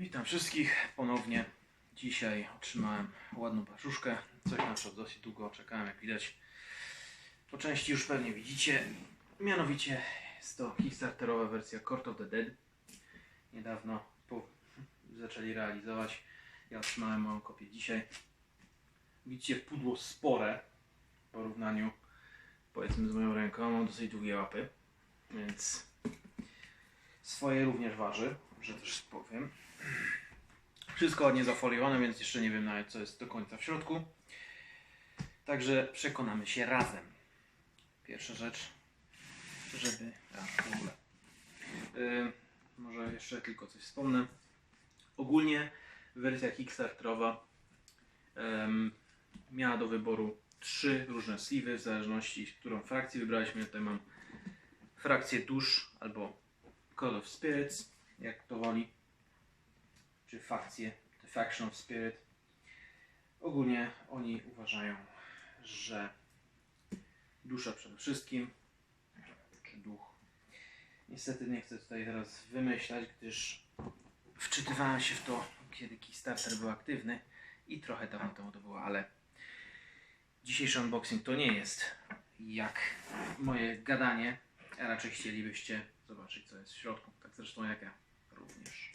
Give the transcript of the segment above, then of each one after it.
Witam wszystkich ponownie. Dzisiaj otrzymałem ładną paszuszkę. Coś na co dosyć długo czekałem, jak widać. Po części już pewnie widzicie. Mianowicie jest to Kickstarterowa wersja Court of the Dead. Niedawno po, zaczęli realizować. Ja otrzymałem moją kopię dzisiaj. Widzicie pudło spore w porównaniu powiedzmy z moją ręką. Mam dosyć długie łapy, więc swoje również waży, że też powiem. Wszystko ładnie zafoliowane, więc jeszcze nie wiem nawet co jest do końca w środku. Także przekonamy się razem. Pierwsza rzecz, żeby. A, w ogóle. Yy, może jeszcze tylko coś wspomnę. Ogólnie wersja Kickstarterowa em, miała do wyboru trzy różne sliwy, w zależności którą frakcję wybraliśmy. Tutaj mam frakcję dusz albo Call of Spirits, jak to woli, czy fakcję, The Faction of Spirit. Ogólnie oni uważają, że dusza przede wszystkim, czy duch. Niestety nie chcę tutaj teraz wymyślać, gdyż wczytywałem się w to, kiedy Kickstarter był aktywny i trochę dawno temu to było, ale dzisiejszy unboxing to nie jest jak moje gadanie, a raczej chcielibyście zobaczyć co jest w środku. Tak zresztą jak ja również.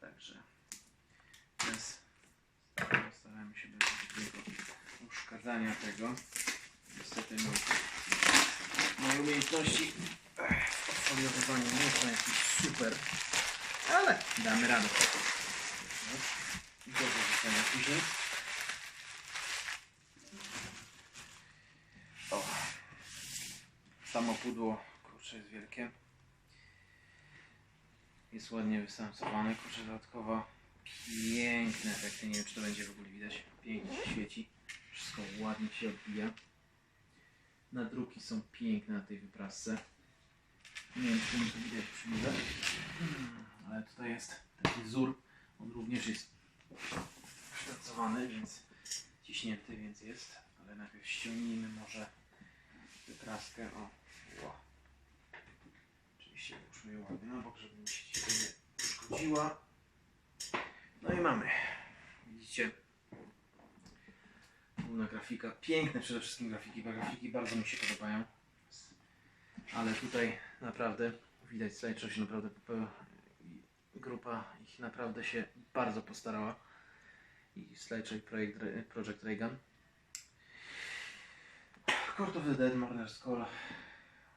Także bez staramy się bez takiego uszkadzania tego. Niestety no, moje umiejętności w odfoliowywaniu nie są jakieś super, ale damy radę. Do wyrzucenia później. O. Samo pudło, kurczę, jest wielkie. Jest ładnie wystancowane, kurczę, dodatkowo piękne efekty. Nie wiem, czy to będzie w ogóle widać. Pięknie się świeci. Wszystko ładnie się odbija. Nadruki są piękne na tej wyprasce. Nie wiem, czy to widać przybliżać. Hmm, Ale tutaj jest taki wzór. On również jest sztacowany, więc ciśnięty, więc jest. Ale najpierw ściągnijmy może wypraskę. O, ło. Oczywiście ułóżmy ją ładnie na bok, żeby mi się nie uszkodziła. No i mamy. Widzicie? Główna grafika. Piękne przede wszystkim grafiki. bo Grafiki bardzo mi się podobają. Ale tutaj naprawdę widać slajczo się naprawdę pope- grupa ich naprawdę się bardzo postarała. I Slideshow i projekt, Project Reagan. Court of the Dead, Mourner's Call.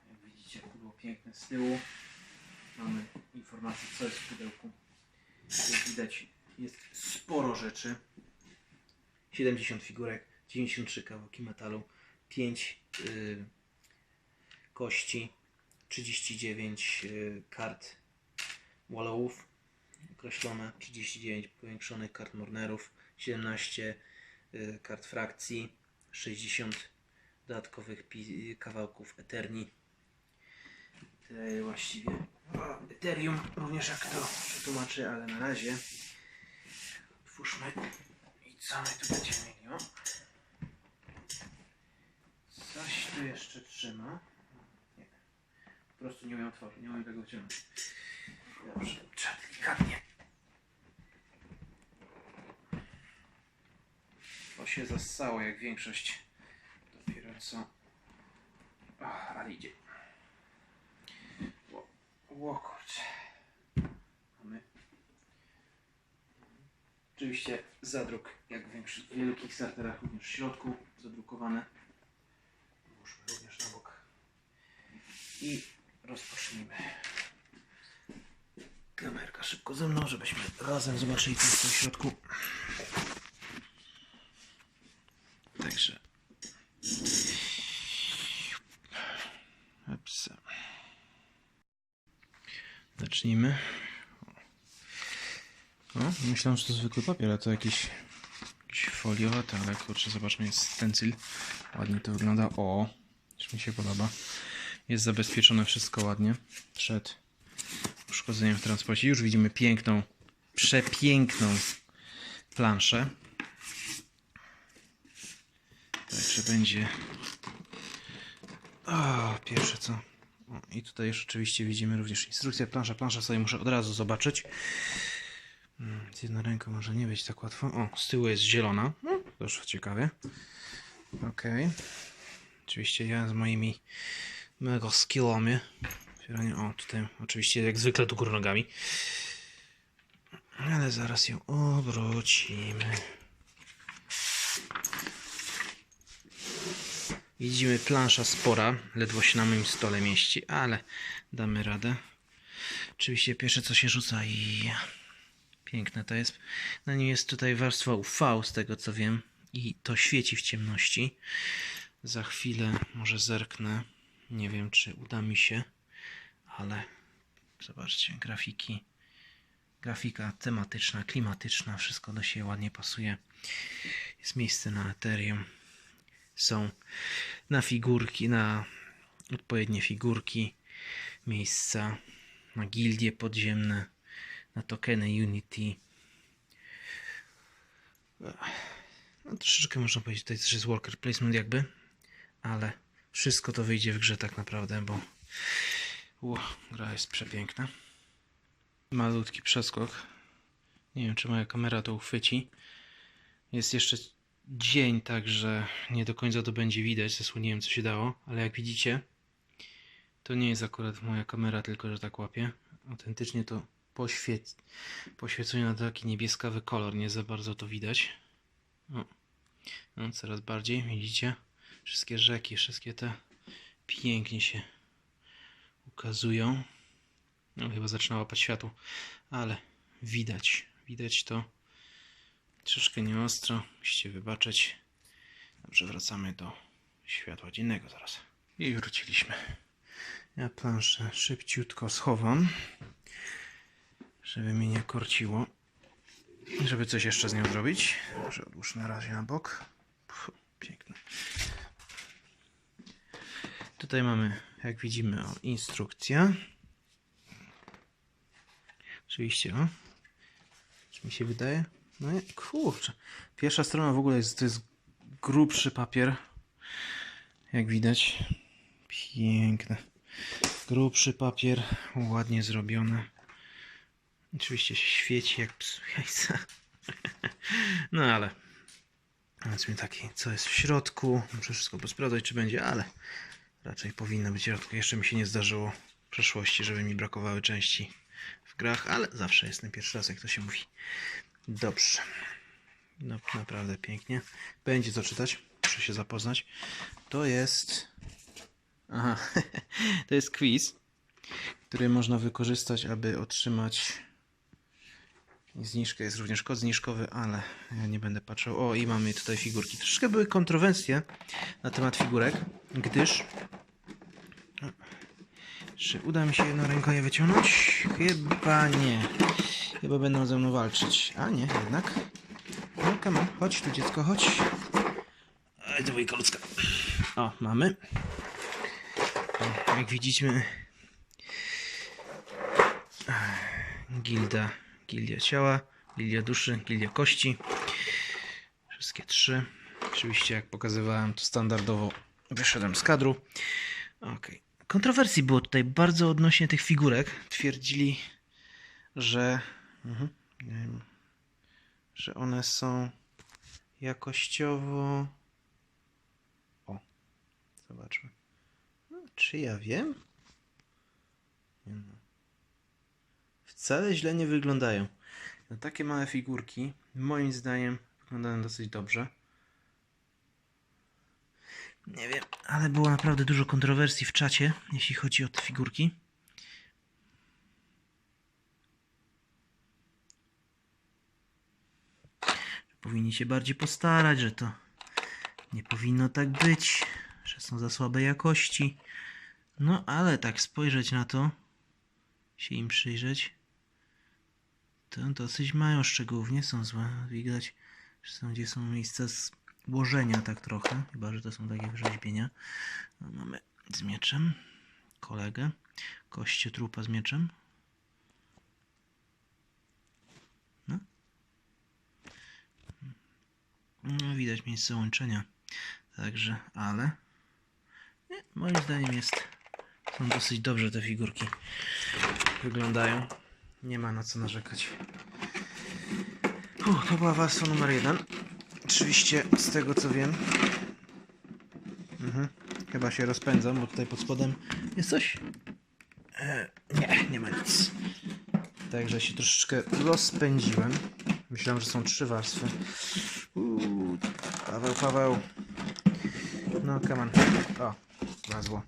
Jak widzicie, pudło piękne z tyłu. Mamy informację, co jest w pudełku. Jak widać, jest sporo rzeczy. 70 figurek, 93 kawałki metalu, 5 y, kości, 39 y, kart wallowów określone, 39 powiększonych kart mornerów, 17 y, kart frakcji, 60 dodatkowych kawałków Eterni. Tutaj właściwie Ethereum, również jak to przetłumaczy, ale na razie otwórzmy i co my tu będziemy mieli, o? Coś tu jeszcze trzyma. Nie. Po prostu nie umiem otworzyć, nie umiem tego wyciągnąć. Dobrze, trzeba delikatnie. To się zassało jak większość. Dopiero co. Ach, ale idzie. Ło kurczę. Mamy. Oczywiście zadruk, jak w większych, wielu Kickstarterach, również w środku zadrukowane. Włóżmy również na bok. I rozpocznijmy. Kamerka szybko ze mną, żebyśmy razem zobaczyli co jest w środku. Także. Zacznijmy. O, myślałem, że to zwykły papier, a to jakiś, jakiś foliowaty, ale kurczę, zobaczmy, jest stencil. Ładnie to wygląda. O, już mi się podoba. Jest zabezpieczone wszystko ładnie przed uszkodzeniem w transporcie. Już widzimy piękną, przepiękną planszę. Także będzie. O, pierwsze co. I tutaj już oczywiście widzimy również instrukcję plansza. Plansza sobie muszę od razu zobaczyć. Mm, Z jedną ręką może nie być tak łatwo. O, z tyłu jest zielona. No, też ciekawie. Okej. Oczywiście ja z moimi mega skillami. otwierania- O, tutaj oczywiście jak zwykle do góry nogami. Ale zaraz ją obrócimy. Widzimy plansza spora, ledwo się na moim stole mieści, ale damy radę. Oczywiście pierwsze co się rzuca i piękne to jest. Na nim jest tutaj warstwa UV z tego co wiem i to świeci w ciemności. Za chwilę może zerknę. Nie wiem czy uda mi się, ale zobaczcie grafiki. Grafika tematyczna, klimatyczna, wszystko do siebie ładnie pasuje. Jest miejsce na Ethereum. Są na figurki, na odpowiednie figurki, miejsca na gildie podziemne, na tokeny Unity. No troszeczkę można powiedzieć, tutaj też jest worker placement jakby, ale wszystko to wyjdzie w grze tak naprawdę, bo Ło, gra jest przepiękna. Malutki przeskok. Nie wiem, czy moja kamera to uchwyci. Jest jeszcze dzień, także nie do końca to będzie widać. Zasłoniłem co się dało, ale jak widzicie, to nie jest akurat moja kamera, tylko że tak łapie. Autentycznie to poświec... na taki niebieskawy kolor, nie za bardzo to widać. O. No, coraz bardziej, widzicie? Wszystkie rzeki, wszystkie te pięknie się ukazują. No, chyba zaczyna łapać światło, ale widać, widać to troszkę nieostro. Musicie wybaczyć. Dobrze, wracamy do światła dziennego zaraz. I wróciliśmy. Ja planszę szybciutko schowam, żeby mnie nie korciło. Żeby coś jeszcze z nią zrobić. Może odłóż na razie na bok. Puh, piękne. Tutaj mamy, jak widzimy, o, instrukcja. Oczywiście, o. Czy mi się wydaje? No nie, kurczę. Pierwsza strona w ogóle jest, to jest grubszy papier. Jak widać. Piękne. Grubszy papier, ładnie zrobione. Oczywiście się świeci jak psu. No ale powiedzmy taki, co jest w środku. Muszę wszystko posprawdzać, czy będzie, ale raczej powinno być w środku. Jeszcze mi się nie zdarzyło w przeszłości, żeby mi brakowały części w grach, ale zawsze jest ten pierwszy raz, jak to się mówi. Dobrze. No, naprawdę pięknie. Będzie co czytać. Muszę się zapoznać. To jest. Aha, to jest quiz, który można wykorzystać, aby otrzymać zniżkę. Jest również kod zniżkowy, ale ja nie będę patrzył. O, i mamy tutaj figurki. Troszkę były kontrowersje na temat figurek, gdyż. Czy uda mi się jedną ręką je wyciągnąć? Chyba nie. Chyba będą ze mną walczyć. A nie, jednak. No, come on. Chodź tu dziecko, chodź. Ej, dwójka ludzka. O, mamy. Jak widzicie, gilda, gildia ciała, gildia duszy, gildia kości. Wszystkie trzy. Oczywiście, jak pokazywałem, to standardowo wyszedłem z kadru. Okej. Kontrowersji było tutaj bardzo odnośnie tych figurek. Twierdzili, że, mhm, wiem, że one są jakościowo. O, zobaczmy. No, czy ja wiem? Wcale źle nie wyglądają. No, takie małe figurki, moim zdaniem, wyglądają dosyć dobrze. Nie wiem, ale było naprawdę dużo kontrowersji w czacie, jeśli chodzi o te figurki. Powinni się bardziej postarać, że to nie powinno tak być, że są za słabej jakości. No, ale tak spojrzeć na to, się im przyjrzeć, to dosyć mają szczegółów, nie są złe. Widać, że są gdzie są miejsca złożenia tak trochę, chyba że to są takie wrzeźbienia. No, mamy z mieczem kolegę, koście trupa z mieczem. No. No, widać miejsce łączenia. Także, ale nie, moim zdaniem jest są dosyć dobrze te figurki wyglądają. Nie ma na co narzekać. Uff, to była warstwa numer jeden. Oczywiście z tego co wiem. Mhm. Chyba się rozpędzam, bo tutaj pod spodem jest coś. E, nie, nie ma nic. Także się troszeczkę rozpędziłem. Myślałem, że są trzy warstwy. Uuu, Paweł, Paweł. No, come on. O, wlazło.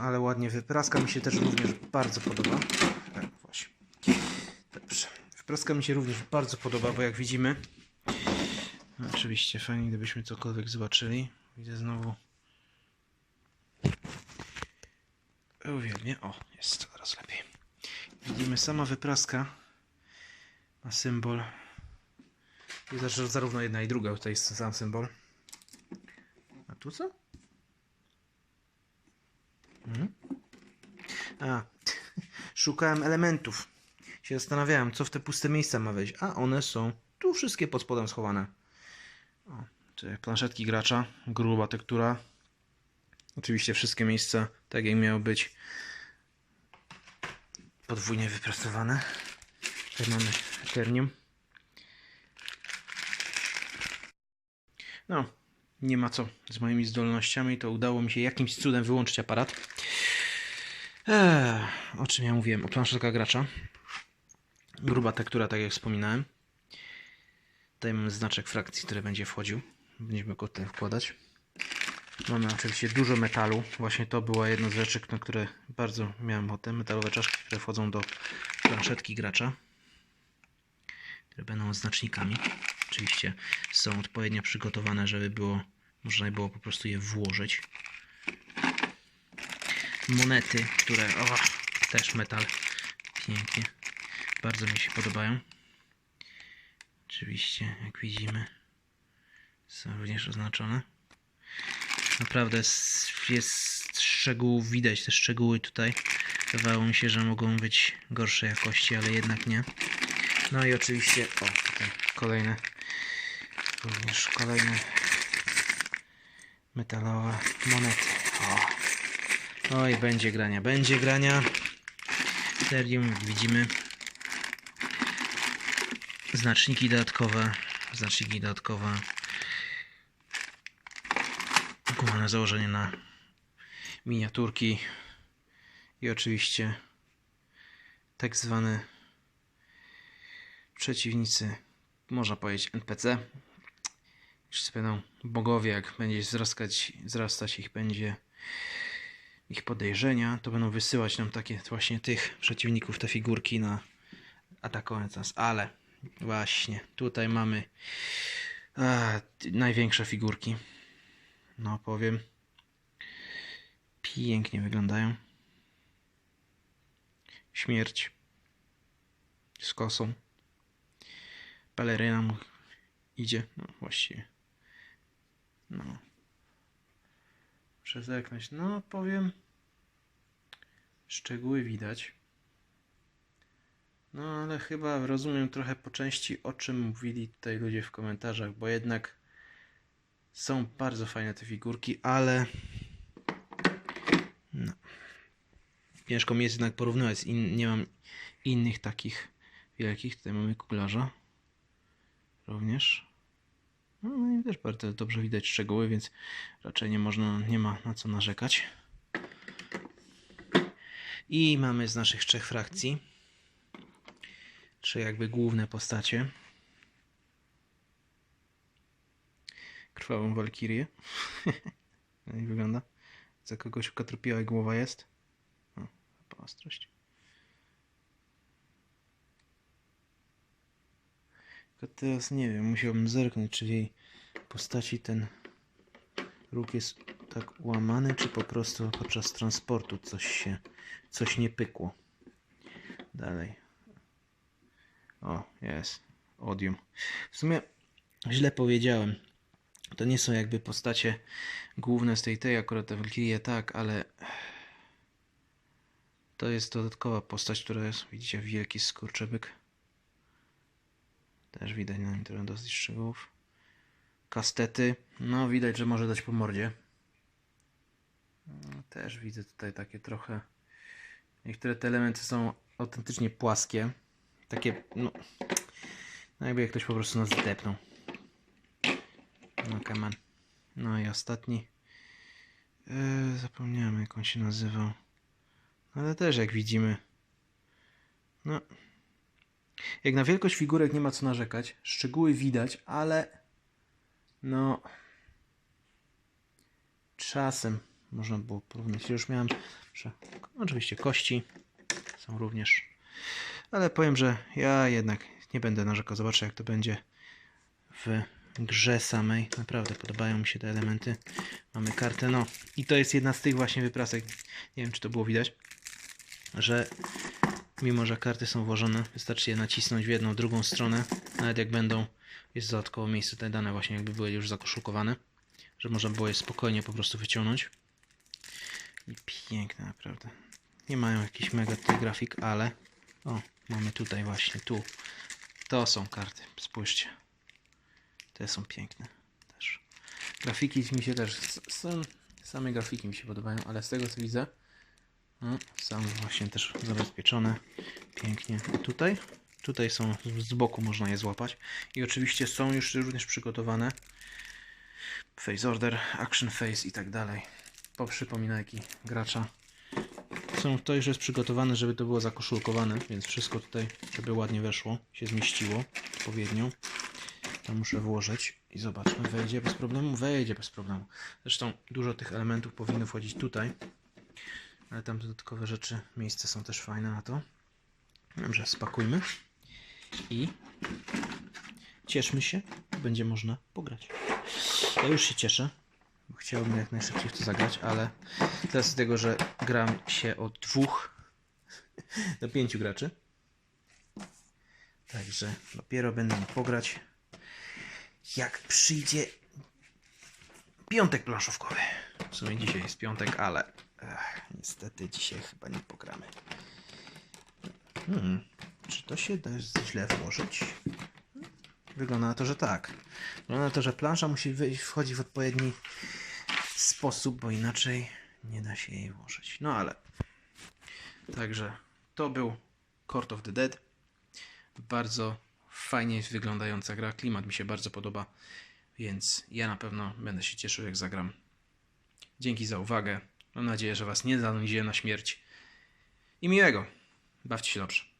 Ale ładnie wypraska mi się też również bardzo podoba. Tak, właśnie. Dobrze. Wypraska mi się również bardzo podoba, bo jak widzimy. Oczywiście fajnie, gdybyśmy cokolwiek zobaczyli. Widzę znowu. Uwielbię. O, jest coraz lepiej. Widzimy sama wypraska ma symbol. I znaczy zarówno jedna i druga, tutaj jest ten sam symbol. A tu co? Mhm. A, szukałem elementów. Się zastanawiałem, co w te puste miejsca ma wejść. A one są tu wszystkie pod spodem schowane. O, tutaj planszetki gracza, gruba tektura. Oczywiście wszystkie miejsca, tak jak miało być, podwójnie wyprasowane. Tutaj mamy eternium. No, nie ma co z moimi zdolnościami, to udało mi się jakimś cudem wyłączyć aparat. Eee, o czym ja mówiłem? O planszetkach gracza. Gruba tektura, tak jak wspominałem. Tutaj znaczek frakcji, który będzie wchodził. Będziemy go tutaj wkładać. Mamy oczywiście dużo metalu. Właśnie to była jedna z rzeczy, na które bardzo miałem ochotę. Metalowe czaszki, które wchodzą do planszetki gracza. Które będą znacznikami. Oczywiście są odpowiednio przygotowane, żeby było można było po prostu je włożyć. Monety, które o, też metal. Pięknie. Bardzo mi się podobają. Oczywiście, jak widzimy, są również oznaczone. Naprawdę jest szczegółów, widać te szczegóły tutaj. Wydawało mi się, że mogą być gorszej jakości, ale jednak nie. No i oczywiście, o, tutaj kolejne, również kolejne metalowe monety. O. Oj, będzie grania, będzie grania. Serium, jak widzimy. Znaczniki dodatkowe, znaczniki dodatkowe. Gumane założenie na miniaturki i oczywiście tak zwane przeciwnicy, można powiedzieć NPC. Wszyscy będą bogowie, jak będzie wzrastać, wzrastać ich będzie ich podejrzenia, to będą wysyłać nam takie właśnie tych przeciwników, te figurki na atakując nas, ale właśnie tutaj mamy a, największe figurki. No powiem. Pięknie wyglądają. Śmierć z kosą. Peleryna mu idzie. No właściwie. No. Muszę. No powiem. Szczegóły widać. No ale chyba rozumiem trochę po części o czym mówili tutaj ludzie w komentarzach, bo jednak są bardzo fajne te figurki, ale no. ciężko mi jest jednak porównywać. In, nie mam innych takich wielkich. Tutaj mamy kuglarza również. No i też bardzo dobrze widać szczegóły, więc raczej nie można, nie ma na co narzekać. I mamy z naszych trzech frakcji trzy jakby główne postacie. Krwawą walkirię. Jak wygląda? Za kogoś ukatrupiała i głowa jest. O, chyba ostrość. Tylko teraz nie wiem, musiałbym zerknąć, czy w jej postaci ten róg jest tak ułamany, czy po prostu podczas transportu coś się, coś nie pykło. Dalej. O, jest. Odium. W sumie źle powiedziałem. To nie są jakby postacie główne z tej tej, akurat Valkyrie tak, ale to jest dodatkowa postać, która jest, widzicie, wielki skurczybyk. Też widać na nim dosyć szczegółów. Kastety, no widać, że może dać po mordzie. No, Też widzę tutaj takie trochę. Niektóre te elementy są autentycznie płaskie. Takie, no, No jakby ktoś po prostu nas zdepnął. No on. No i ostatni. Yy, zapomniałem jak on się nazywał. Ale też jak widzimy. No. Jak na wielkość figurek nie ma co narzekać. Szczegóły widać, ale no czasem można było porównać. Już miałem oczywiście kości są również. Ale powiem, że ja jednak nie będę narzekał. Zobaczę jak to będzie w grze samej. Naprawdę podobają mi się te elementy. Mamy kartę, no i to jest jedna z tych właśnie wyprasek. Nie wiem czy to było widać, że mimo, że karty są włożone, wystarczy je nacisnąć w jedną, drugą stronę. Nawet jak będą, jest dodatkowo miejsce tutaj dane właśnie jakby były już zakoszulkowane, że można było je spokojnie po prostu wyciągnąć. I piękne naprawdę. Nie mają jakichś mega tutaj grafik, ale o, mamy tutaj właśnie, tu. To są karty, spójrzcie. Te są piękne też. Grafiki mi się też, same grafiki mi się podobają, ale z tego co widzę, no, właśnie też zabezpieczone pięknie. Tutaj, tutaj są z- boku można je złapać i oczywiście są już również przygotowane face order, action face i tak dalej. Po przypominajki gracza. Są, to już jest przygotowane, żeby to było zakoszulkowane, więc wszystko tutaj, żeby ładnie weszło, się zmieściło odpowiednio. To muszę włożyć i zobaczmy, wejdzie bez problemu? Wejdzie bez problemu. Zresztą dużo tych elementów powinno wchodzić tutaj, ale tam dodatkowe rzeczy, miejsca są też fajne na to. Dobrze, spakujmy i cieszmy się, będzie można pograć. Ja już się cieszę, chciałbym jak najszybciej w to zagrać, ale teraz z tego, że gram się od dwóch do pięciu graczy. Także dopiero będę mógł pograć jak przyjdzie piątek planszówkowy. W sumie dzisiaj jest piątek, ale niestety dzisiaj chyba nie pogramy. Hmm, czy to się da źle włożyć? Wygląda na to, że tak. Wygląda na to, że plansza musi wyjść, wchodzić w odpowiedni sposób, bo inaczej nie da się jej włożyć. No ale. Także to był Court of the Dead. Bardzo fajnie wyglądająca gra. Klimat mi się bardzo podoba, więc ja na pewno będę się cieszył, jak zagram. Dzięki za uwagę. Mam nadzieję, że Was nie zanudziłem na śmierć. I miłego. Bawcie się dobrze.